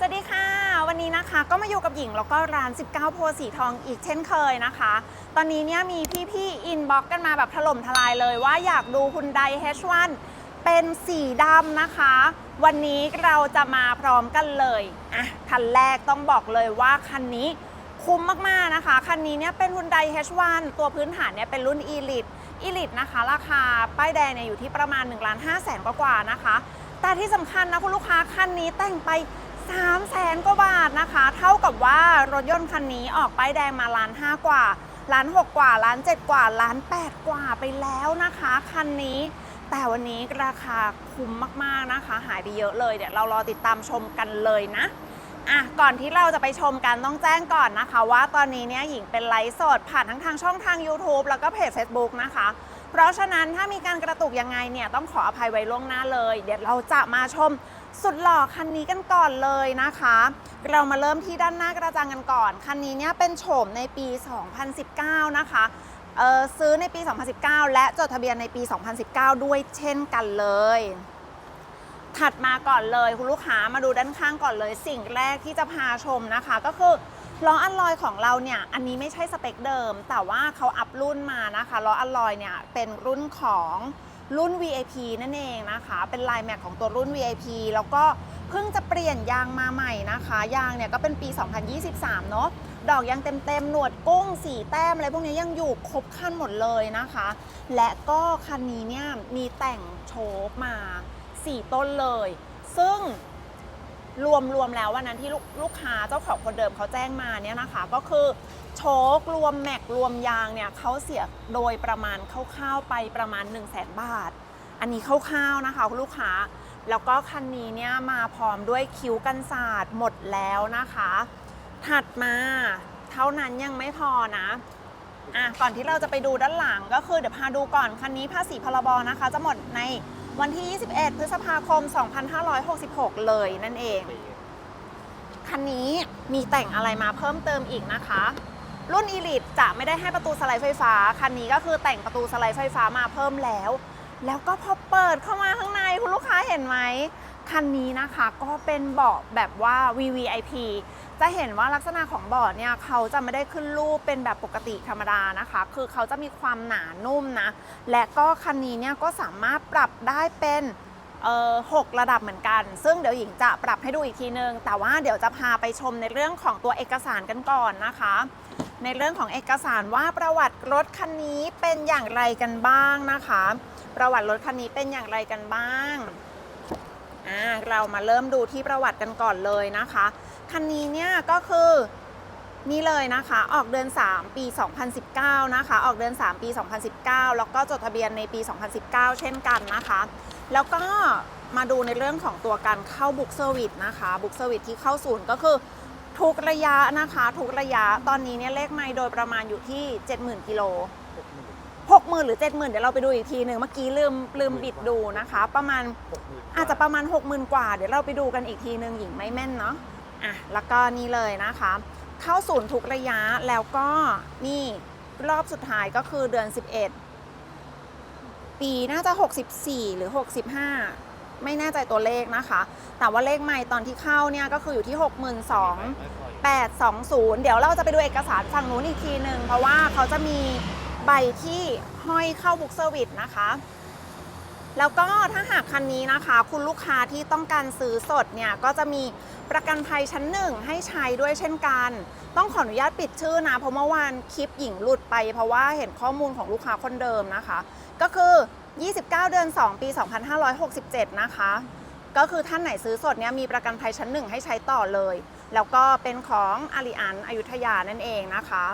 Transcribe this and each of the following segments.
สวัสดีค่ะ วันนี้นะคะก็มาอยู่กับหญิงแล้วก็ร้าน 19 โพสีทองอีกเช่นเคยนะคะ ตอนนี้เนี่ยมีพี่ๆอินบ็อกกันมาแบบถล่มทลายเลยว่าอยากดูคุณได H1 เป็นสีดำนะคะ วันนี้เราจะมาพร้อมกันเลยอะคันแรกต้องบอกเลยว่าคันนี้คุ้มมากๆนะคะ คันนี้เนี่ยเป็นคุณได H1 ตัวพื้นฐานเนี่ยเป็นรุ่น Elite Elite นะคะ ราคาป้ายแดงเนี่ยอยู่ที่ประมาณ1ล้าน5แสนกว่าๆนะคะ แต่ที่สำคัญนะคุณลูกค้าคันนี้แต่งไป 3แสนกว่าบาทนะคะ เท่ากับว่ารถยนต์คันนี้ออกป้ายแดงมาล้านห้ากว่าล้านหกกว่าล้านเจ็ดกว่าล้านแปดกว่าไปแล้วนะคะ คันนี้ แต่วันนี้ราคาคุ้มมากๆนะคะ หายไปเยอะเลยเดี๋ยวเรารอติดตามชมกันเลยนะอะก่อนที่เราจะไปชมกันต้องแจ้งก่อนนะคะ ว่าตอนนี้เนี่ยหญิงเป็นไลฟ์สดผ่านทั้งทางช่องทาง YouTube แล้วก็เพจ Facebook นะคะ เพราะฉะนั้นถ้ามีการกระตุกยังไงเนี่ยต้องขออภัยไว้ล่วงหน้าเลย เดี๋ยวเราจะมาชม สุดหล่อคันนี้กันก่อนเลยนะคะ เรามาเริ่มที่ด้านหน้ากระจังกันก่อน คันนี้เนี่ยเป็นโฉมในปี 2019 นะคะเออซื้อในปี 2019 และจดทะเบียนในปี 2019 ด้วยเช่นกันเลย ถัดมาก่อนเลยคุณลูกค้ามาดูด้านข้างก่อนเลย สิ่งแรกที่จะพาชมนะคะ ก็คือล้ออัลลอยของเราเนี่ยอันนี้ไม่ใช่สเปคเดิม แต่ว่าเขาอัพรุ่นมานะคะล้ออัลลอยเนี่ยเป็นรุ่นของ รุ่น VIP นั่นเองนะคะ เป็นลายแม็กของตัวรุ่น VIP แล้วก็เพิ่งจะเปลี่ยนยางมาใหม่นะคะ ยางเนี่ยก็เป็นปี 2023 เนาะดอกยางเต็มๆ หนวดกุ้งสีแต้มอะไรพวกนี้ยังอยู่ครบคันหมดเลยนะคะ และก็คันนี้เนี่ยมีแต่งโชคมา 4 ต้นเลย ซึ่ง รวมรวมแล้ววันนั้นที่ลูกลูกค้าเจ้าของคนเดิมเขาแจ้งมาเนี่ยนะคะ ก็คือโชครวมแม็กรวมยางเนี่ยเขาเสียโดยประมาณคร่าวๆไปประมาณ 1 0 0 0 0แบาท อันนี้คร่าวๆนะคะคุณลูกค้า แล้วก็คันนี้เนี่ยมาพร้อมด้วยคิ้วกันศาสตร์หมดแล้วนะคะ ถัดมาเท่านั้นยังไม่พอนะอะก่อนที่เราจะไปดูด้านหลังก็คือเดี๋ยวพาดูก่อนคันนี้ภาษีพรบนะคะ จะหมดใน วันที่ 21 พฤษภาคม 2566 เลยนั่นเอง คันนี้มีแต่งอะไรมาเพิ่มเติมอีกนะคะ รุ่น Elite จะไม่ได้ให้ประตูสไลด์ไฟฟ้า คันนี้ก็คือแต่งประตูสไลด์ไฟฟ้ามาเพิ่มแล้ว แล้วก็พอเปิดเข้ามาข้างในคุณลูกค้าเห็นไหม คันนี้นะคะก็เป็นเบาะแบบว่า VVIP จะเห็นว่าลักษณะของเบาะเนี่ยเขาจะไม่ได้ขึ้นรูปเป็นแบบปกติธรรมดานะคะ คือเขาจะมีความหนานุ่มนะ และก็คันนี้เนี่ยก็สามารถปรับได้เป็นหกระดับเหมือนกัน ซึ่งเดี๋ยวหญิงจะปรับให้ดูอีกทีนึง แต่ว่าเดี๋ยวจะพาไปชมในเรื่องของตัวเอกสารกันก่อนนะคะ ในเรื่องของเอกสารว่าประวัติรถคันนี้เป็นอย่างไรกันบ้างนะคะ ประวัติรถคันนี้เป็นอย่างไรกันบ้างอ่าเรามาเริ่มดูที่ประวัติกันก่อนเลยนะคะ คันนี้เนี่ยก็คือนี่เลยนะคะ ออกเดือน 3 ปี 2019 นะคะ ออกเดือน 3 ปี 2019 แล้วก็จดทะเบียนในปี 2019 เช่นกันนะคะ แล้วก็มาดูในเรื่องของตัวการเข้าบุ๊กเซอร์วิสนะคะบุ๊กเซอร์วิสที่เข้าศูนย์ก็คือทุกระยะนะคะ ทุกระยะตอนนี้เนี่ยเลขไมล์โดยประมาณอยู่ที่ 70,000กิโลหกหมื่นหรือเจ็ดหมื่นเดี๋ยวเราไปดูอีกทีหนึ่งเมื่อกี้ลืมลืมบิดดูนะคะ ประมาณอาจจะประมาณ 6 0,000 กว่า เดี๋ยวเราไปดูกันอีกทีหนึ่งหญิงไม่แม่นเนาะ อะแล้วก็นี่เลยนะคะ เข้าศูนย์ทุกระยะแล้วก็นี่รอบสุดท้ายก็คือเดือน 11 ปีน่าจะ 64 หรือ 65 ไม่แน่ใจตัวเลขนะคะ แต่ว่าเลขใหม่ตอนที่เข้าเนี่ยก็คืออยู่ที่ 62 820 เดี๋ยวเราจะไปดูเอกสารฝั่งนู้นอีกทีหนึ่งเพราะว่าเขาจะมีใบที่ห้อยเข้าบุ๊กเซอร์วิสนะคะ แล้วก็ถ้าหากคันนี้นะคะ คุณลูกค้าที่ต้องการซื้อสดเนี่ยก็จะมีประกันภัยชั้นหนึ่งให้ใช้ด้วยเช่นกัน ต้องขออนุญาตปิดชื่อนะ เพราะเมื่อวานคลิปหญิงหลุดไป เพราะว่าเห็นข้อมูลของลูกค้าคนเดิมนะคะ ก็คือ 29 เดือน 2 ปี 2567 นะคะ ก็คือท่านไหนซื้อสดเนี่ยมีประกันภัยชั้นหนึ่งให้ใช้ต่อเลย แล้วก็เป็นของอาริอันอยุธยานั่นเองนะคะ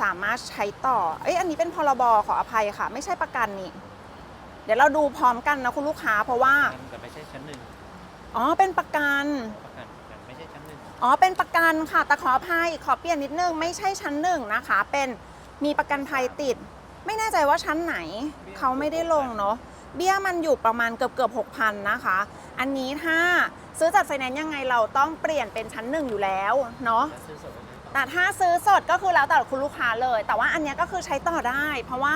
สามารถใช้ต่อ เอ้ยอันนี้เป็นพรบขออภัยค่ะ ไม่ใช่ประกันนี่ เดี๋ยวเราดูพร้อมกันนะคุณลูกค้าเพราะว่า แต่ไม่ใช่ชั้นหนึ่งอ๋อเป็นประกันประกันประกันไม่ใช่ชั้นหนึ่งอ๋อเป็นประกันค่ะแต่ขออภัยขอเปลี่ยนนิดนึงไม่ใช่ชั้นหนึ่งนะคะ เป็นมีประกันภัยติด ไม่แน่ใจว่าชั้นไหนเขาไม่ได้ลงเนาะเบี้ยมันอยู่ประมาณเกือบเกือบหกพันนะคะ อันนี้ถ้าซื้อจัดไฟแนนซ์ยังไงเราต้องเปลี่ยนเป็นชั้นหนึ่งอยู่แล้วเนาะถ้าซื้อสดก็คือแต่ถ้าซื้อสดก็คือแล้วแต่คุณลูกค้าเลย แต่ว่าอันเนี้ยก็คือใช้ต่อได้ เพราะว่า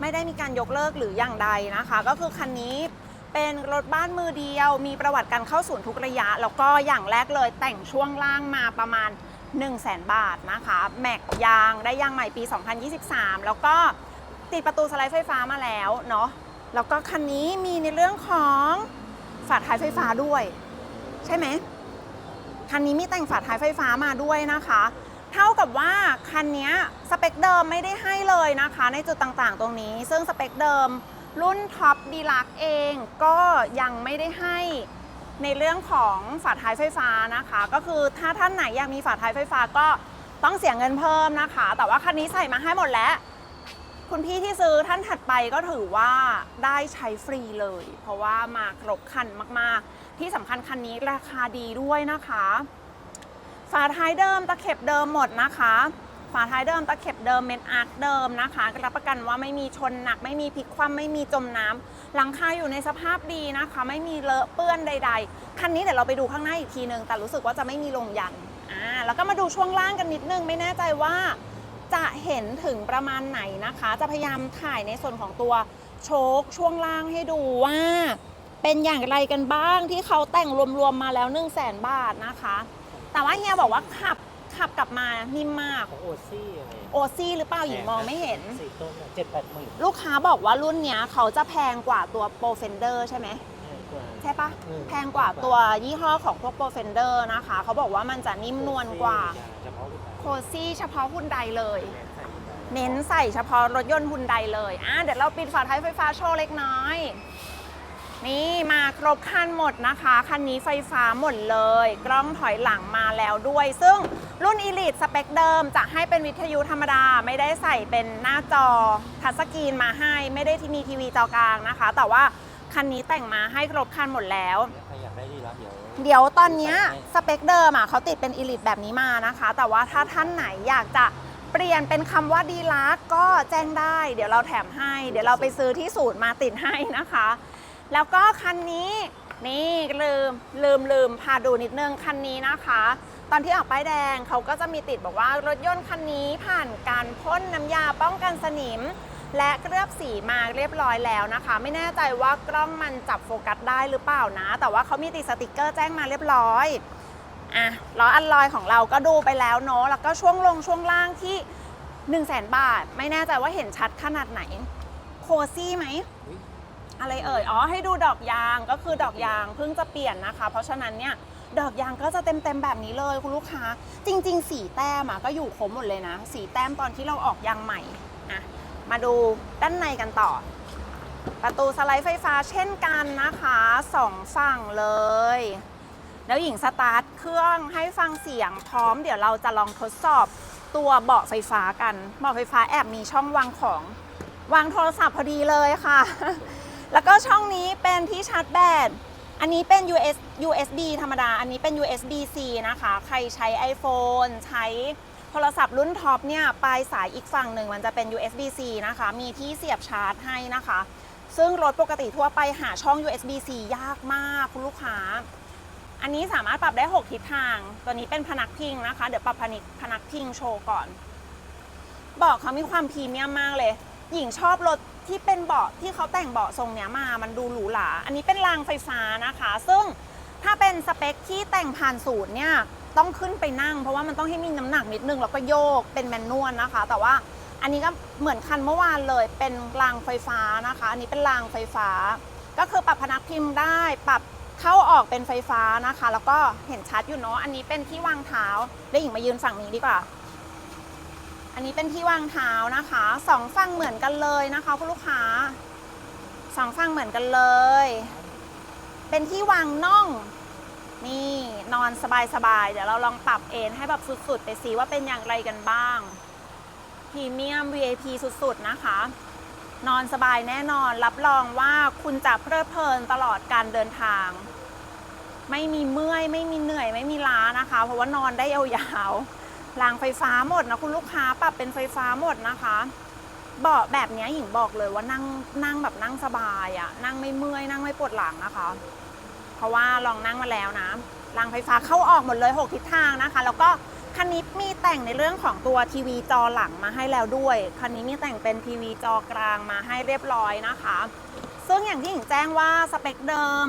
ไม่ได้มีการยกเลิกหรืออย่างใดนะคะ ก็คือคันนี้เป็นรถบ้านมือเดียว มีประวัติการเข้าศูนย์ทุกระยะ แล้วก็อย่างแรกเลยแต่งช่วงล่างมาประมาณ 1 0 0 0 0แบาทนะคะแม็กยางได้ยางใหม่ปี 2023 แล้วก็ติดประตูสไลด์ไฟฟ้ามาแล้วเนาะแล้วก็คันนี้มีในเรื่องของฝาท้ายไฟฟ้าด้วย ใช่ไหมคันนี้มีแต่งฝาท้ายไฟฟ้ามาด้วยนะคะ เท่ากับว่าคันนี้สเปคเดิมไม่ได้ให้เลยนะคะ ในจุดต่างๆ ตรงนี้ ซึ่งสเปคเดิมรุ่นท็อปดีลักเองก็ยังไม่ได้ให้ในเรื่องของฝาท้ายไฟฟ้านะคะ ก็คือถ้าท่านไหนอยากมีฝาท้ายไฟฟ้าก็ต้องเสียเงินเพิ่มนะคะ แต่ว่าคันนี้ใส่มาให้หมดแล้ว คุณพี่ที่ซื้อท่านถัดไปก็ถือว่าได้ใช้ฟรีเลย เพราะว่ามาครบคันมากๆ ที่สำคัญคันนี้ราคาดีด้วยนะคะ ฝาท้ายเดิมตะเข็บเดิมหมดนะคะ ฝาท้ายเดิมตะเข็บเดิมเมนอาร์คเดิมนะคะรับประกันว่าไม่มีชนหนัก ไม่มีพลิกคว่ำไม่มีจมน้ำหลังคาอยู่ในสภาพดีนะคะ ไม่มีเลอะเปื้อนใด ๆ คันนี้เดี๋ยวเราไปดูข้างหน้าอีกทีนึงแต่รู้สึกว่าจะไม่มีลงยันอ่าแล้วก็มาดูช่วงล่างกันนิดนึงไม่แน่ใจว่าจะเห็นถึงประมาณไหนนะคะ จะพยายามถ่ายในส่วนของตัวโชคช่วงล่างให้ดูว่า เป็นอย่างไรกันบ้างที่เขาแต่งรวมๆมาแล้ว 1 0 0 0 0แบาทนะคะ แต่ว่าเฮียบอกว่าขับขับกลับมานิ่มมาก ของโอซี่อะไรโอซี่หรือเปล่าหญิงมองไม่เห็น สี่ต้นเจ็ดแปดหมื่นลูกค้าบอกว่ารุ่นเนี้ยเขาจะแพงกว่าตัวโปรเฟนเดอร์ใช่ไหม กว่า ใช่ปะอืม แพงกว่าตัวยี่ห้อของพวกโปรเฟนเดอร์นะคะ เขาบอกว่ามันจะนิ่มนวลกว่าเฉพาะลูกโคซี่เฉพาะหุ่นใดเลยค้าใส่ได้เน้นใส่เฉพาะรถยนต์ฮุนไดเลยอะเดี๋ยวเราปิดฝาท้ายไฟฟ้าโชว์เล็กน้อย นี่มาครบคันหมดนะคะ คันนี้ไฟฟ้าหมดเลย กล้องถอยหลังมาแล้วด้วย ซึ่งรุ่น Elite สเปคเดิม จะให้เป็นวิทยุธรรมดา ไม่ได้ใส่เป็นหน้าจอทัชสกรีนมาให้ ไม่ได้ที่มีทีวีจอกลางนะคะ แต่ว่าคันนี้แต่งมาให้ครบคันหมดแล้ว ใครอยากได้ดีแล้วเดี๋ยว เดี๋ยวตอนเนี้ยสเปคเดิมอะเขาติดเป็น Elite แบบนี้มานะคะ แต่ว่าถ้าท่านไหนอยากจะเปลี่ยนเป็นคำว่าดีลักก็แจ้งได้ เดี๋ยวเราแถมให้ เดี๋ยวเราไปซื้อที่ศูนย์มาติดให้นะคะ แล้วก็คันนี้นี่ลืมลืมลืมพาดูนิดนึงคันนี้นะคะ ตอนที่ออกป้ายแดงเขาก็จะมีติดบอกว่ารถยนต์คันนี้ผ่านการพ่นน้ำยาป้องกันสนิม และเคลือบสีมาเรียบร้อยแล้วนะคะ ไม่แน่ใจว่ากล้องมันจับโฟกัสได้หรือเปล่านะ แต่ว่าเขามีติดสติกเกอร์แจ้งมาเรียบร้อยอะล้ออันลอยของเราก็ดูไปแล้วเนาะแล้วก็ช่วงลงช่วงล่างที่ 1 0 0 0 0แบาท ไม่แน่ใจว่าเห็นชัดขนาดไหน โคซี่ไหม อะไรเอ่ย อ๋อ ให้ดูดอกยางก็คือดอกยางเพิ่งจะเปลี่ยนนะคะ เพราะฉะนั้นเนี่ยดอกยางก็จะเต็มๆแบบนี้เลยคุณลูกค้า จริง ๆ สีแต้มอะก็อยู่ครบหมดเลยนะ สีแต้มตอนที่เราออกยางใหม่อะมาดูด้านในกันต่อ ประตูสไลด์ไฟฟ้าเช่นกันนะคะสองฝั่งเลย แล้วหญิงสตาร์ทเครื่องให้ฟังเสียงพร้อมเดี๋ยวเราจะลองทดสอบตัวเบาะไฟฟ้ากัน เบาะไฟฟ้าแอบมีช่องวางของ วางโทรศัพท์พอดีเลยค่ะ แล้วก็ช่องนี้เป็นที่ชาร์จแบต อันนี้เป็น US USB ธรรมดา อันนี้เป็น USB-C นะคะ ใครใช้ iPhone ใช้โทรศัพท์รุ่นท็อปเนี่ยปลายสายอีกฝั่งหนึ่งมันจะเป็น USB-C นะคะ มีที่เสียบชาร์จให้นะคะ ซึ่งรถปกติทั่วไปหาช่อง USB-C ยากมากคุณลูกค้า อันนี้สามารถปรับได้ 6 ทิศทาง ตัวนี้เป็นพนักพิงนะคะ เดี๋ยวปรับพนักพนักพิงโชว์ก่อนบาะเขามีความพรีเมียมมากเลย หญิงชอบรถ ที่เป็นเบาะที่เขาแต่งเบาะทรงเนี้ยมามันดูหรูหราอันนี้เป็นรางไฟฟ้านะคะ ซึ่งถ้าเป็นสเปคที่แต่งผ่านศูนย์เนี่ยต้องขึ้นไปนั่ง เพราะว่ามันต้องให้มีน้ำหนักนิดนึงแล้วก็โยกเป็นแมนนวลนะคะ แต่ว่าอันนี้ก็เหมือนคันเมื่อวานเลยเป็นรางไฟฟ้านะคะ อันนี้เป็นรางไฟฟ้า ก็คือปรับพนักพิมพ์ได้ ปรับเข้าออกเป็นไฟฟ้านะคะ แล้วก็เห็นชัดอยู่เนาะอันนี้เป็นที่วางเท้าเดี๋ยวหญิงมายืนฝั่งนี้ดีกว่า อันนี้เป็นที่วางเท้านะคะสองฝั่งเหมือนกันเลยนะคะคุณลูกค้าสองฝั่งเหมือนกันเลย เป็นที่วางน่อง นี่นอนสบายๆ เดี๋ยวเราลองปรับเอนให้แบบสุดๆ ไปสิว่าเป็นอย่างไรกันบ้างพรีเมียม VIP สุดๆ นะคะ นอนสบายแน่นอน รับรองว่าคุณจะเพลิดเพลินตลอดการเดินทาง ไม่มีเมื่อย ไม่มีเหนื่อย ไม่มีล้านะคะ เพราะว่านอนได้ยาวๆ รางไฟฟ้าหมดนะคุณลูกค้าปรับเป็นไฟฟ้าหมดนะคะเบาะแบบนี้หญิงบอกเลยว่านั่งนั่งแบบนั่งสบายอะนั่งไม่เมื่อยนั่งไม่ปวดหลังนะคะ เพราะว่าลองนั่งมาแล้วนะรางไฟฟ้าเข้าออกหมดเลย 6 ทิศทางนะคะ แล้วก็คันนี้มีแต่งในเรื่องของตัวทีวีจอหลังมาให้แล้วด้วยคันนี้มีแต่งเป็นทีวีจอกลางมาให้เรียบร้อยนะคะ ซึ่งอย่างที่หญิงแจ้งว่าสเปคเดิม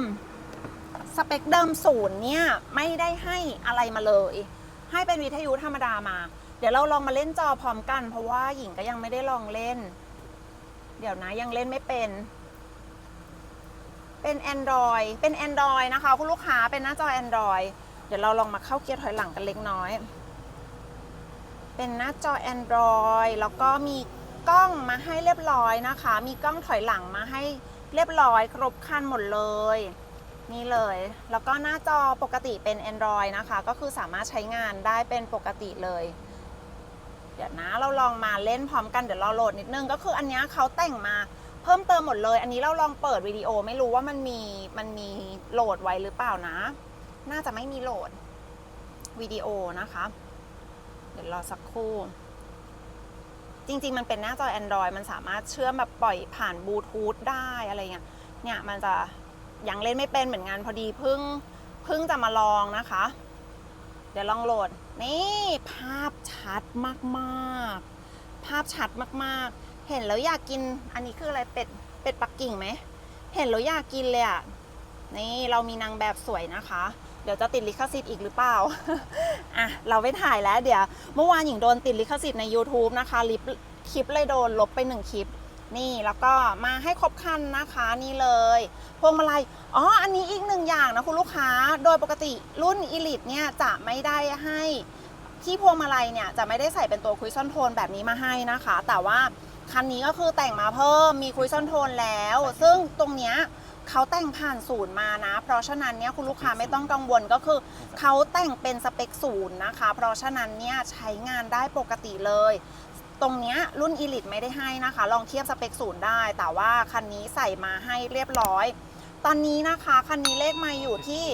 สเปคเดิมศูนย์เนี่ยไม่ได้ให้อะไรมาเลย ให้เป็นวิทยุธรรมดามา เดี๋ยวเราลองมาเล่นจอพร้อมกัน เพราะว่าหญิงก็ยังไม่ได้ลองเล่น เดี๋ยวนะยังเล่นไม่เป็น เป็น Android เป็น Android นะคะ คุณลูกค้าเป็นหน้าจอ Android เดี๋ยวเราลองมาเข้าเกียร์ถอยหลังกันเล็กน้อย เป็นหน้าจอ Android แล้วก็มีกล้องมาให้เรียบร้อยนะคะ มีกล้องถอยหลังมาให้เรียบร้อย ครบคันหมดเลย นี่เลย แล้วก็หน้าจอปกติเป็น Android นะคะ ก็คือสามารถใช้งานได้เป็นปกติเลย เดี๋ยวนะเราลองมาเล่นพร้อมกันเดี๋ยวเราโหลดนิดนึง ก็คืออันนี้เขาแต่งมาเพิ่มเติมหมดเลย อันนี้เราลองเปิดวิดีโอไม่รู้ว่ามันมีมันมีโหลดไว้หรือเปล่านะ น่าจะไม่มีโหลดวิดีโอนะคะ เดี๋ยวรอสักครู่ จริง ๆ มันเป็นหน้าจอ Android มันสามารถเชื่อมแบบปล่อยผ่านบลูทูธได้อะไรเงี้ยเนี่ยมันจะ ยังเล่นไม่เป็นเหมือนกันพอดีเพิ่งเพิ่งจะมาลองนะคะ เดี๋ยวลองโหลด นี่ภาพชัดมากๆ ภาพชัดมากๆ เห็นแล้วอยากกินอันนี้คืออะไรเป็ดเป็ดปักกิ่งไหมเห็นแล้วอยากกินเลยอะนี่เรามีนางแบบสวยนะคะ เดี๋ยวจะติดลิขสิทธิ์อีกหรือเปล่าอะเราไม่ถ่ายแล้วเดี๋ยว เมื่อวานหญิงโดนติดลิขสิทธิ์ใน YouTube นะคะลิปคลิปเลยโดนลบไปหนึ่งคลิป นี่แล้วก็มาให้ครบคันนะคะนี่เลยพวงมาลัยอ๋ออันนี้อีกหนึ่งอย่างนะคุณลูกค้าโดยปกติรุ่น Elite เนี่ยจะไม่ได้ให้ที่พวงมาลัยเนี่ยจะไม่ได้ใส่เป็นตัวคุยซ่อนโทนแบบนี้มาให้นะคะ แต่ว่าคันนี้ก็คือแต่งมาเพิ่มมีคุยซ่อนโทนแล้ว ซึ่งตรงเนี้ยเขาแต่งผ่านศูนย์มานะ เพราะฉะนั้นเนี่ยคุณลูกค้าไม่ต้องกังวลก็คือเขาแต่งเป็นสเปคศูนย์นะคะ เพราะฉะนั้นเนี่ยใช้งานได้ปกติเลย ตรงเนี้ยรุ่น Elite ไม่ได้ให้นะคะ ลองเทียบสเปคศูนย์ได้ แต่ว่าคันนี้ใส่มาให้เรียบร้อย ตอนนี้นะคะคันนี้เลขมาอยู่ที่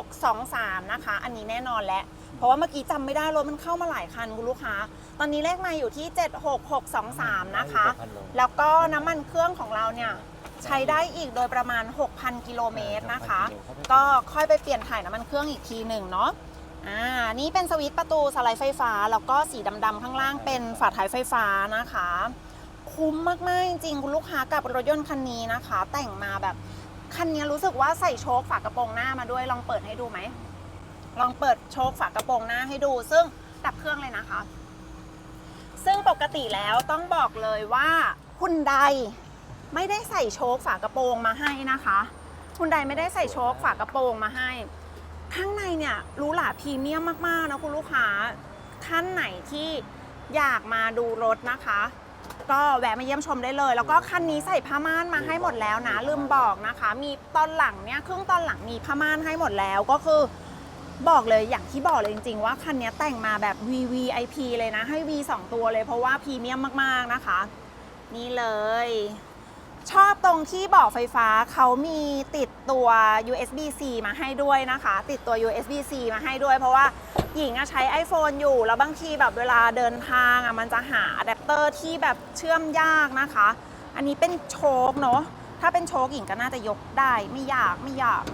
76623 นะคะ อันนี้แน่นอนแล้วเพราะว่าเมื่อกี้จำไม่ได้รถมันเข้ามาหลายคันคุณลูกค้า ตอนนี้เลขมาอยู่ที่ 76623 นะคะ แล้วก็น้ำมันเครื่องของเราเนี่ยใช้ได้อีกโดยประมาณ 6,000 กิโลเมตรนะคะ ก็ค่อยไปเปลี่ยนถ่ายน้ำมันเครื่องอีกทีหนึ่งเนาะ อ่านี่เป็นสวิตช์ประตูสไลด์ไฟฟ้า แล้วก็สีดำๆข้างล่างเป็นฝาท้ายไฟฟ้านะคะ คุ้มมากๆจริงๆคุณลูกค้ากับรถยนต์คันนี้นะคะ แต่งมาแบบคันนี้รู้สึกว่าใส่โชคฝากระโปรงหน้ามาด้วยลองเปิดให้ดูไหมลองเปิดโชคฝากระโปรงหน้าให้ดู ซึ่งดับเครื่องเลยนะคะ ซึ่งปกติแล้วต้องบอกเลยว่าคุณใดไม่ได้ใส่โชคฝากระโปรงมาให้นะคะคุณใดไม่ได้ใส่โชคฝากระโปรงมาให้ ข้างในเนี่ยรูหราพรีเมียมมากๆนะคุณลูกค้าท่านไหนที่อยากมาดูรถนะคะ ก็แวะมาเยี่ยมชมได้เลย แล้วก็คันนี้ใส่ผ้าม่านมาให้หมดแล้วนะ ลืมบอกนะคะ มีตอนหลังเนี่ยครึ่งตอนหลังมีผ้าม่านให้หมดแล้วก็คือบอกเลยอย่างที่บอกเลยจริง ๆ ว่าคันนี้แต่งมาแบบ VVIP เลยนะ ให้ V 2 ตัวเลยเพราะว่าพรีเมียมมากๆนะคะ นี่เลย ชอบตรงที่เบอกไฟฟ้าเขามีติดตัว USB-C มาให้ด้วยนะคะ ติดตัว USB-C มาให้ด้วย เพราะว่าหญิงใช้ iPhone อยู่ แล้วบางทีแบบเวลาเดินทางอะมันจะหาอะแดปเตอร์ที่แบบเชื่อมยากนะคะ อันนี้เป็นโชคเนาะถ้าเป็นโชคหญิงก็น่าจะยกได้ไม่ยากไม่ยาก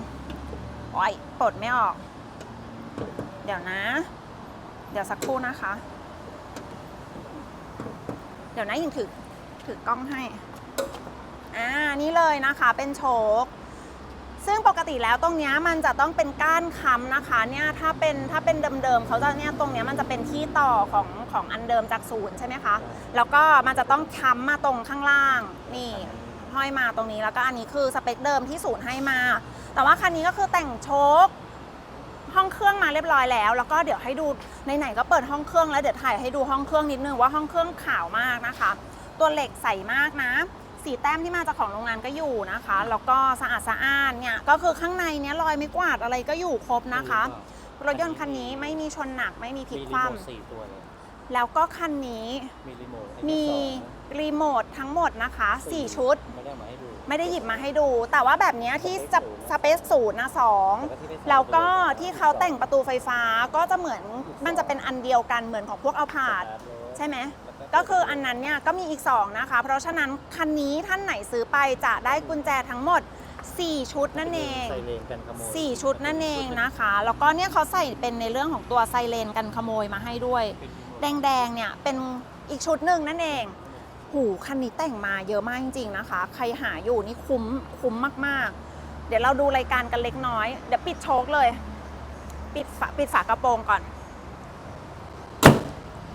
โอ้ยปลดไม่ออก เดี๋ยวนะ เดี๋ยวสักครู่นะคะ เดี๋ยวนะหญิงถือถือกล้องให้ อ่านี่เลยนะคะเป็นโชคซึ่งปกติแล้วตรงนี้มันจะต้องเป็นก้านค้ำนะคะเนี่ยถ้าเป็นถ้าเป็นเดิมๆเขาจะเนี่ยตรงนี้มันจะเป็นที่ต่อของของอันเดิมจากศูนย์ใช่ไหมคะแล้วก็มันจะต้องค้ำมาตรงข้างล่างนี่ห้อยมาตรงนี้แล้วก็อันนี้คือสเปคเดิมที่ศูนย์ให้มา แต่ว่าคันนี้ก็คือแต่งโชคห้องเครื่องมาเรียบร้อยแล้ว แล้วก็เดี๋ยวให้ดูไหนๆก็เปิดห้องเครื่องแล้วเดี๋ยวถ่ายให้ดูห้องเครื่องนิดนึงว่าห้องเครื่องขาวมากนะคะ ตัวเหล็กใสมากนะ สีแต้มที่มาจากของโรงงานก็อยู่นะคะ แล้วก็สะอาดสะอ้านเนี่ยก็คือข้างในเนี้ยรอยไม่กวาดอะไรก็อยู่ครบนะคะ รถยนต์คันนี้ไม่มีชนหนักไม่มีพลิกมีครีว่โมทสี่ตัวเลยำแล้วก็คันนี้มีรีโมทมีให้รีโมททั้งหมดนะคะ 4 ชุด ไม่ได้มาให้ดูไม่ได้หยิบมาให้ดู แต่ว่าแบบเนี้ยที่จะสเปซศูนย์นะสองต่ที่ได้ใส่แล้วก็ที่เขาแต่งประตูไฟฟ้าก็จะเหมือนมันจะเป็นอันเดียวกันเหมือนของพวกเอาผาด ใช่ไหม ก็คืออันนั้นเนี่ยก็มีอีก 2 นะคะ เพราะฉะนั้นคันนี้ท่านไหนซื้อไปจะได้กุญแจทั้งหมด 4 ชุดนั่นเองใส่เลนกันขโมย4ชุดนั่นเองนะคะ แล้วก็เนี่ยเขาใส่เป็นในเรื่องของตัวไซเรนกันขโมยมาให้ด้วย แดงๆเนี่ยเป็นอีกชุดหนึ่งนั่นเองหูคันนี้แต่งมาเยอะมากจริงๆนะคะ ใครหาอยู่นี่คุ้มคุ้มมากๆ เดี๋ยวเราดูรายการกันเล็กน้อย เดี๋ยวปิดโชคเลย ปิดฝาปิดฝากระโปรงก่อน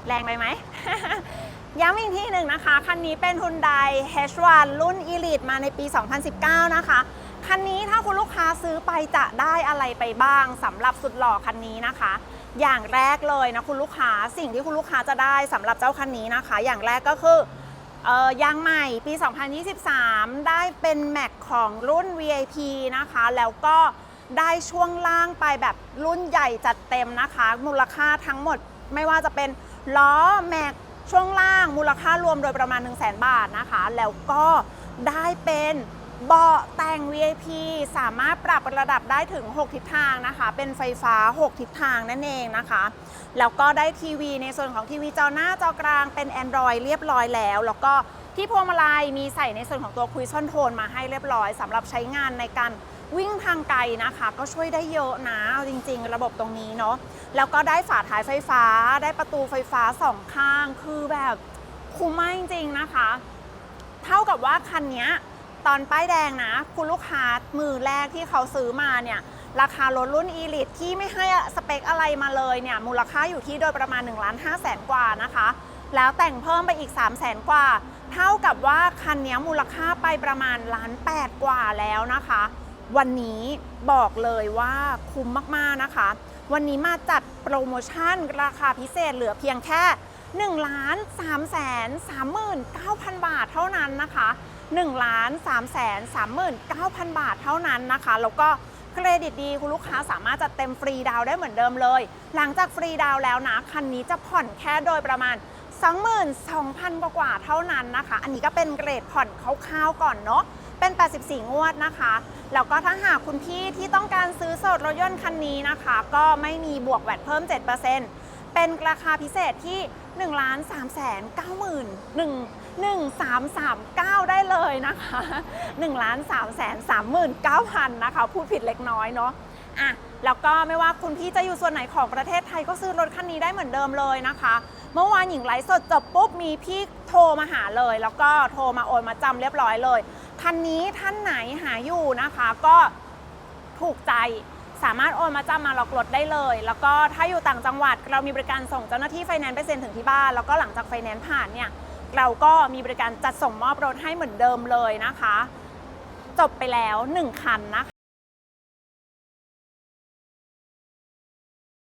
แรงไปไหม ย้ำอีกที่หนึ่งนะคะ คันนี้เป็น Hyundai H1 รุ่น Elite มาในปี 2019 นะคะ คันนี้ถ้าคุณลูกค้าซื้อไปจะได้อะไรไปบ้างสำหรับสุดหล่อคันนี้นะคะ อย่างแรกเลยนะคุณลูกค้าสิ่งที่คุณลูกค้าจะได้สำหรับเจ้าคันนี้นะคะ อย่างแรกก็คือเออยางใหม่ปี 2023 ได้เป็นแม็กของรุ่น VIP นะคะ แล้วก็ได้ช่วงล่างไปแบบรุ่นใหญ่จัดเต็มนะคะ มูลค่าทั้งหมด ไม่ว่าจะเป็นล้อแม็กช่วงล่างมูลค่ารวมโดยประมาณ 1 0 0 0 0แบาทนะคะ แล้วก็ได้เป็นเบาะแต่ง VIP สามารถปรับระดับได้ถึง 6 ทิศทางนะคะ เป็นไฟฟ้า 6 ทิศทางนั่นเองนะคะ แล้วก็ได้ทีวีในส่วนของทีวีจอหน้าจอกลางเป็น Android เรียบร้อยแล้ว แล้วก็ที่พวงมาลัยมีใส่ในส่วนของตัวคุยซอนโทนมาให้เรียบร้อยสำหรับใช้งานในการ วิ่งทางไกลนะคะ ก็ช่วยได้เยอะนะเอาจริง ๆ ระบบตรงนี้เนาะแล้วก็ได้ฝาท้ายไฟฟ้า ได้ประตูไฟฟ้าสองข้าง คือแบบคุ้มมากจริง ๆ นะคะ เท่ากับว่าคันนี้ตอนป้ายแดงนะ คุณลูกค้ามือแรกที่เขาซื้อมาเนี่ยราคารถรุ่น e l i t e ที่ไม่ให้สเปคอะไรมาเลยเนี่ยมูลค่าอยู่ที่โดยประมาณ1ล้าน5แสนกว่านะคะ แล้วแต่งเพิ่มไปอีก 3 0 0แสนกว่า เท่ากับว่าคันนี้มูลค่าไปประมาณล้าน8กว่าแล้วนะคะ วันนี้บอกเลยว่าคุ้มมากๆนะคะ วันนี้มาจัดโปรโมชั่นราคาพิเศษเหลือเพียงแค่1ล้าน3แสน39,000 บาทเท่านั้นนะคะ1ล้าน3แสน39,000 บาทเท่านั้นนะคะ แล้วก็เครดิตดีคุณลูกค้าสามารถจัดเต็มฟรีดาวได้เหมือนเดิมเลย หลังจากฟรีดาวแล้วนะ คันนี้จะผ่อนแค่โดยประมาณ 22,000 กว่ากว่าเท่านั้นนะคะ อันนี้ก็เป็นเกรดผ่อนคร่าวๆก่อนเนาะ เป็น 84 งวดนะคะ แล้วก็ถ้าหากคุณพี่ที่ต้องการซื้อสดรถยนต์คันนี้นะคะ ก็ไม่มีบวกแวดเพิ่ม 7%เป็นราคาพิเศษที่1ล้าน3แสน9หมื่น1 1 3 3 9 ได้เลยนะคะ1ล้าน3แสน3หมื่น9พันนะคะ พูดผิดเล็กน้อยเนาะอะแล้วก็ไม่ว่าคุณพี่จะอยู่ส่วนไหนของประเทศไทยก็ซื้อรถคันนี้ได้เหมือนเดิมเลยนะคะ เมื่อวานหญิงไลฟ์สดจบปุ๊บมีพี่โทรมาหาเลย แล้วก็โทรมาโอนมาจำเรียบร้อยเลย คันนี้ท่านไหนหาอยู่นะคะ ก็ถูกใจสามารถโอนมาจำมาล็อกรถได้เลย แล้วก็ถ้าอยู่ต่างจังหวัด เรามีบริการส่งเจ้าหน้าที่ไฟแนนซ์ไปเซ็นถึงที่บ้าน แล้วก็หลังจากไฟแนนซ์ผ่านเนี่ย เราก็มีบริการจัดส่งมอบรถให้เหมือนเดิมเลยนะคะ จบไปแล้ว 1 คันนะคะ